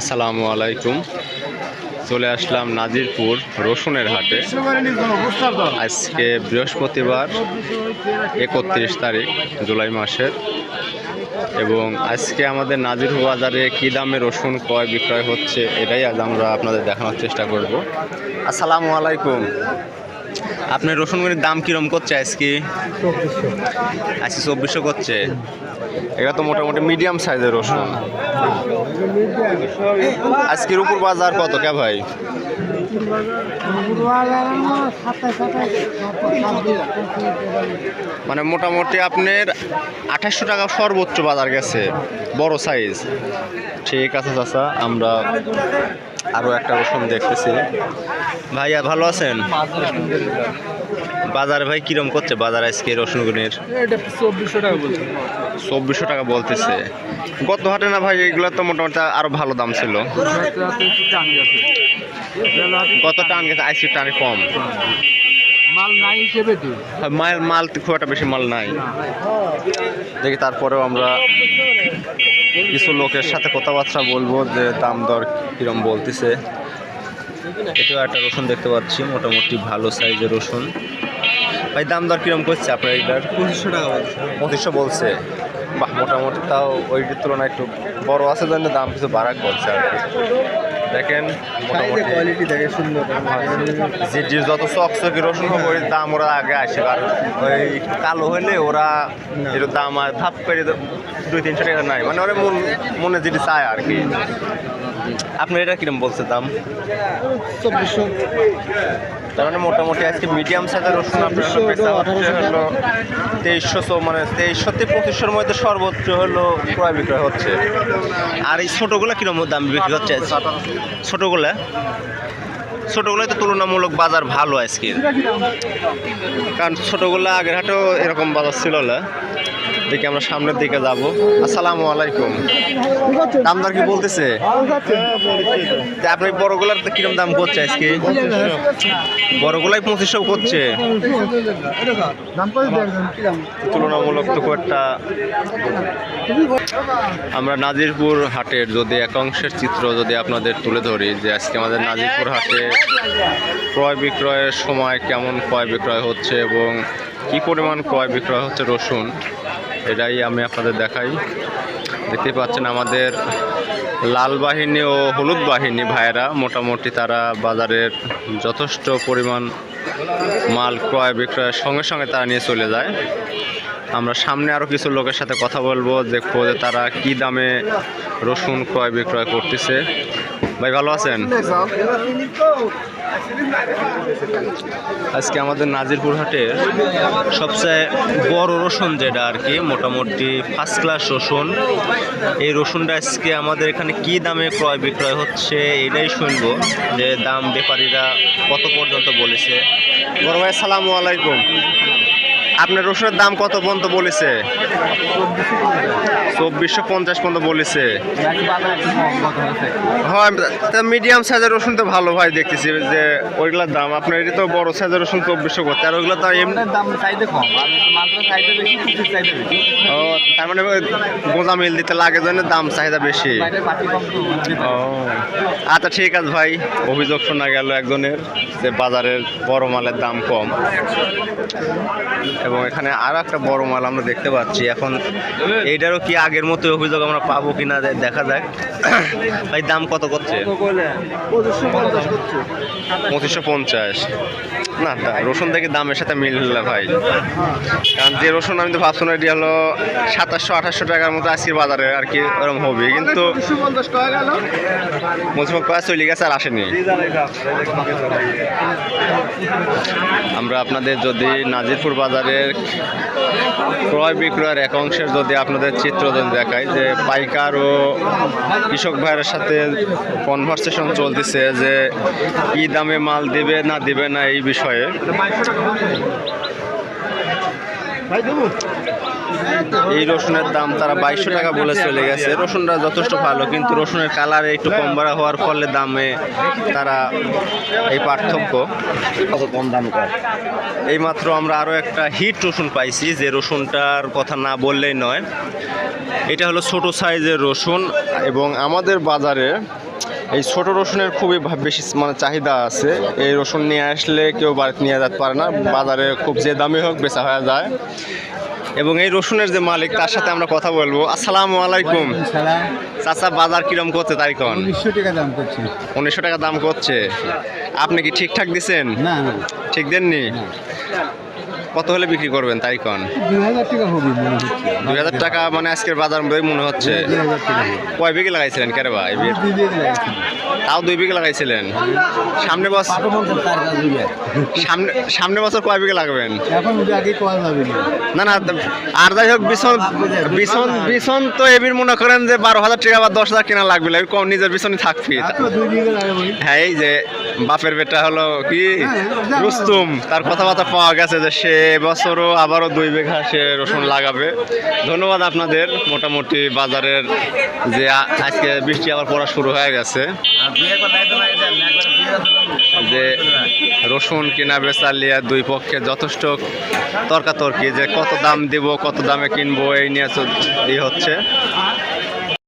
আসসালামু আলাইকুম। চলে আসলাম নাজিরপুর রসুনের হাটে। আজকে বৃহস্পতিবার একত্রিশ তারিখ, জুলাই মাসের। এবং আজকে আমাদের নাজিরপুর বাজারে কী দামে রসুন ক্রয় বিক্রয় হচ্ছে, এটাই আজ আমরা আপনাদের দেখানোর চেষ্টা করব। আসসালামু আলাইকুম। আপনার রসুনগুলির দাম কীরকম করছে আজকে? আজকে চব্বিশশো করছে। এটা তো মোটামুটি মিডিয়াম সাইজের রসুন। আজকের উপর বাজার কত কে ভাই? মানে মোটামুটি আপনার আঠাশশো টাকা সর্বোচ্চ বাজার গেছে, বড় সাইজ ঠিক আছে চাচা, আমরা আরও একটা রসুন দেখতেছি। ভাইয়া, ভালো আছেন? বাজার ভাই কিরম করছে বাজার আজকে রসুনগুলির এটা চব্বিশশো টাকা বলছে। চব্বিশশো টাকা বলতেছে। গত হাটে না ভাই এগুলো তো মোটামুটি আরও ভালো দাম ছিল। কত টান গেছে? আইসি টানে কম। মাল নাই হিসেবে তো। মাল মাল খুব একটা বেশি মাল নাই। দেখি তারপরেও আমরা কিছু লোকের সাথে কথাবার্তা বলব যে দাম দর কিরম বলতেছে। এটাও একটা রসুন দেখতে পাচ্ছি মোটামুটি ভালো সাইজের রসুন। ভাই দাম দর কিরম করছে আপনার এইটার পঁচিশশো টাকা বলছে। পঁচিশশো বলছে। বাহ মোটামুটি তাও ওইটির তুলনায় একটু বড় আছে জন্য দাম কিছু বাড়া করছে আর কি। দেখেন মোটামুটি কোয়ালিটি দেখে সুন্দর। যে যত চকচকি রসুন হবে ওই দাম ওরা আগে আসে। আর ওই কালো হলে ওরা এর দাম আর ধাপ করে দুই তিনশো টাকা নাই। মানে ওরা মন মনে যেটি চায় আর কি। আপনার এটা কিরম বলছে দাম? চব্বিশশো তার মানে মোটামুটি আজকে মিডিয়াম সাইজের রসুন আপনার হলো তেইশশো তো মানে তেইশশো থেকে পঁচিশশোর মধ্যে সর্বোচ্চ হলো ক্রয় বিক্রয় হচ্ছে। আর এই ছোটোগুলো কিরম দাম বিক্রি হচ্ছে? ছোটোগুলা? ছোটোগুলোই তো তুলনামূলক বাজার ভালো আজকে। কারণ ছোটোগুলো আগের হাটেও এরকম বাজার ছিল না। দেখি আমরা সামনের দিকে যাব। আসসালামু আলাইকুম। দাম দর কি বলতেছে? আপনি বড়গুলার কিরম দাম করছে আজকে? বড়গুলাই পঁচিশশো করছে। তুলনামূলক তো একটা আমরা নাজিরপুর হাটের যদি একাংশের চিত্র যদি আপনাদের তুলে ধরি যে আজকে আমাদের নাজিরপুর হাটে ক্রয় বিক্রয়ের সময় কেমন ক্রয় বিক্রয় হচ্ছে এবং কি পরিমাণ ক্রয় বিক্রয় হচ্ছে রসুন, এটাই আমি আপনাদের দেখাই। দেখতে পাচ্ছেন আমাদের লাল বাহিনী ও হলুদ বাহিনী ভাইয়েরা মোটামুটি তারা বাজারের যথেষ্ট পরিমাণ মাল ক্রয় বিক্রয়ের সঙ্গে সঙ্গে তারা নিয়ে চলে যায়। আমরা সামনে আরও কিছু লোকের সাথে কথা বলব, দেখব যে তারা কি দামে রসুন ক্রয় বিক্রয় করতেছে। ভাই, ভালো আছেন? আজকে আমাদের নাজিরপুর হাটের সবচেয়ে বড় রসুন যেটা আর কি, মোটামুটি ফার্স্ট ক্লাস রসুন। এই রসুনটা আজকে আমাদের এখানে কি দামে ক্রয় বিক্রয় হচ্ছে এটাই শুনব, যে দাম ব্যাপারীরা কত পর্যন্ত বলেছে। বড় ভাই সালামু আলাইকুম। আপনার রসুনের দাম কত পর্যন্ত বলেছে? চব্বিশশো পঞ্চাশ পর্যন্ত বলেছে। হয় তা মিডিয়াম সাইজের রসুন তো ভালো ভাই দেখতেছি যে ওইগুলোর দাম। আপনার এটা তো বড় সাইজের রসুন চব্বিশশো করতে আর ওইগুলো তো এমনি দাম চাইতে কম ও তার মানে গোজা মিল দিতে লাগে জন্য দাম চাহিদা বেশি। তো ও আচ্ছা ঠিক আছে ভাই অভিযোগ শোনা গেল একজনের যে বাজারের বড় মালের দাম কম। এবং এখানে আরও একটা বড় মাল আমরা দেখতে পাচ্ছি। এখন এইটারও কি আগের মতো অভিযোগ আমরা পাবো কিনা দে- দেখা যাক। ভাই, দাম কত করছে? পঁচিশশো পঞ্চাশ। না, তা রসুন থেকে দামের সাথে মিল না ভাই। কারণ যে রসুন আমি তো ভাবছিলাম এটি হলো সাতাশশো, আঠাশশো টাকার মতো আজকের বাজারে আর কি ওরকম হবে। কিন্তু চলে গেছে আর আসেনি। আমরা আপনাদের যদি নাজিরপুর বাজারের ক্রয় বিক্রয়ের এক অংশের যদি আপনাদের চিত্র যদি দেখায় যে পাইকার ও কৃষক ভাইয়ের সাথে কনভারসেশন চলতেছে যে কি দামে মাল দিবে না দিবে না এই বিষয়ে। ভাই এই রসুনের দাম তারা বাইশশো টাকা বলে চলে গেছে। রসুনটা যথেষ্ট ভালো, কিন্তু রসুনের কালার একটু কম বাড়া হওয়ার ফলে দামে তারা এই পার্থক্য। কম দাম কর এইমাত্র আমরা আরও একটা হিট রসুন পাইছি, যে রসুনটার কথা না বললেই নয়। এটা হলো ছোট সাইজের রসুন এবং আমাদের বাজারে এই ছোট রসুনের খুবই বেশি মানে চাহিদা আছে। এই রসুন নিয়ে আসলে কেউ বাড়িতে নিয়ে যেতে পারে না। বাজারে খুব যে দামি হোক বেচা হয়ে যায়। এবং এই রসুনের যে মালিক তার সাথে আমরা কথা বলব। আসসালামু আলাইকুম। চাচা বাজার কিরম করছে তাই কন উনিশশো টাকা দাম করছে। উনিশশো টাকা দাম করছে। আপনি কি ঠিকঠাক দিছেন? না না। ঠিক দেননি? কত হলে বিক্রি করবেন তাই কন? টাকা মনে আজকের বাজার মনে হচ্ছে। কয় বিঘে লাগাইছিলেন কেরে ভাই দুই বিঘে লাগাইছি। তাও দুই বিঘে লাগাইছিলেন? সামনে বছর সামনে বছর কয় বিঘে লাগবেন? না না আর যাই হোক, বিছন বিছন বিছন তো এবির মনে করেন যে বারো হাজার টাকা বা দশ হাজার কেনা লাগবে নিজের বিছনই থাকবি হ্যাঁ এই যে বাপের বেটা হলো কি? রুস্তুম, তার কথাবার্তা পাওয়া গেছে যে সে বছরও আবারও দুই বিঘা সে রসুন লাগাবে। ধন্যবাদ আপনাদের। মোটামুটি বাজারের যে আজকে বৃষ্টি আবার পড়া শুরু হয়ে গেছে। যে রসুন কেনা বেচা লিয়া দুই পক্ষে যথেষ্ট তর্কাতর্কি যে কত দাম দেব, কত দামে কিনবো, এই নিয়ে ই হচ্ছে।